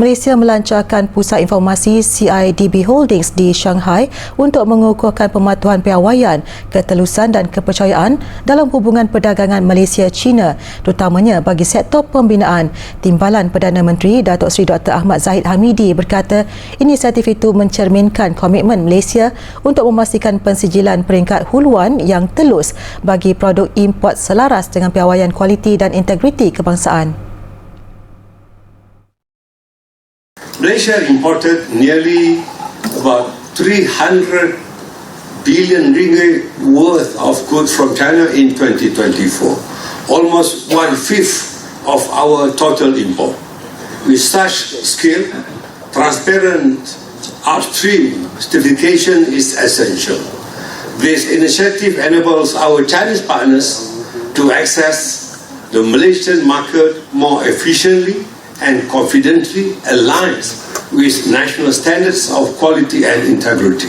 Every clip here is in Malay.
Malaysia melancarkan pusat informasi CIDB Holdings di Shanghai untuk mengukuhkan pematuhan piawaian, ketelusan dan kepercayaan dalam hubungan perdagangan Malaysia-China, terutamanya bagi sektor pembinaan. Timbalan Perdana Menteri Datuk Seri Dr. Ahmad Zahid Hamidi berkata inisiatif itu mencerminkan komitmen Malaysia untuk memastikan pensijilan peringkat huluan yang telus bagi produk import selaras dengan piawaian kualiti dan integriti kebangsaan. Malaysia imported nearly about 300 billion ringgit worth of goods from China in 2024, almost one fifth of our total import. With such scale, transparent upstream certification is essential. This initiative enables our Chinese partners to access the Malaysian market more efficiently and confidently aligns with national standards of quality and integrity.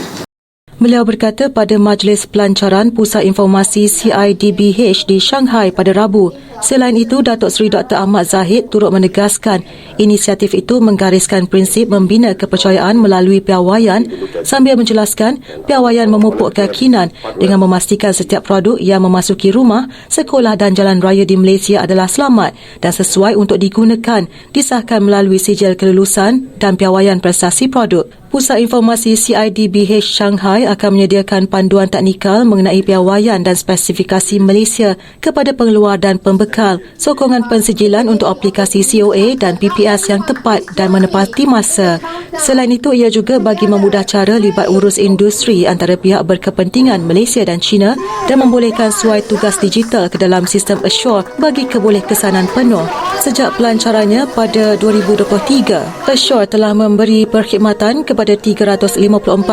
Beliau berkata pada Majlis Pelancaran Pusat Informasi CIDBH di Shanghai pada Rabu. Selain itu, Datuk Seri Dr. Ahmad Zahid turut menegaskan inisiatif itu menggariskan prinsip membina kepercayaan melalui piawaian sambil menjelaskan piawaian memupuk keyakinan dengan memastikan setiap produk yang memasuki rumah, sekolah dan jalan raya di Malaysia adalah selamat dan sesuai untuk digunakan disahkan melalui sijil kelulusan dan piawaian prestasi produk. Pusat Informasi CIDBH Shanghai akan menyediakan panduan teknikal mengenai piawaian dan spesifikasi Malaysia kepada pengeluar dan pembekal, sokongan pensijilan untuk aplikasi COA dan PPS yang tepat dan menepati masa. Selain itu, ia juga bagi memudah cara libat urus industri antara pihak berkepentingan Malaysia dan China dan membolehkan suai tugas digital ke dalam sistem Assure bagi kebolehkesanan penuh. Sejak pelancarannya pada 2023, Assure telah memberi perkhidmatan kepada 354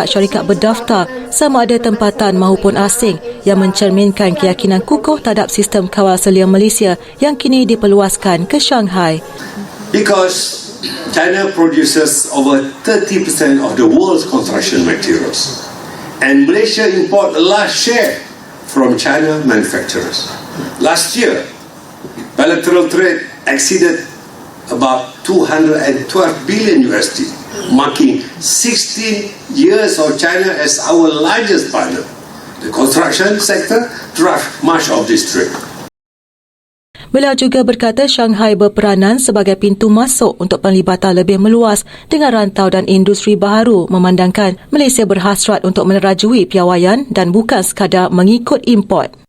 syarikat berdaftar sama ada tempatan maupun asing yang mencerminkan keyakinan kukuh terhadap sistem kawal selia Malaysia yang kini diperluaskan ke Shanghai. Because China produces over 30% of the world's construction materials. And Malaysia import a large share from China manufacturers. Last year, bilateral trade exceeded about 212 billion USD, marking 16 years of China as our largest partner. The construction sector drives much of this trade. Beliau juga berkata Shanghai berperanan sebagai pintu masuk untuk penglibatan lebih meluas dengan rantau dan industri baharu memandangkan Malaysia berhasrat untuk menerajui piawaian dan bukan sekadar mengikut import.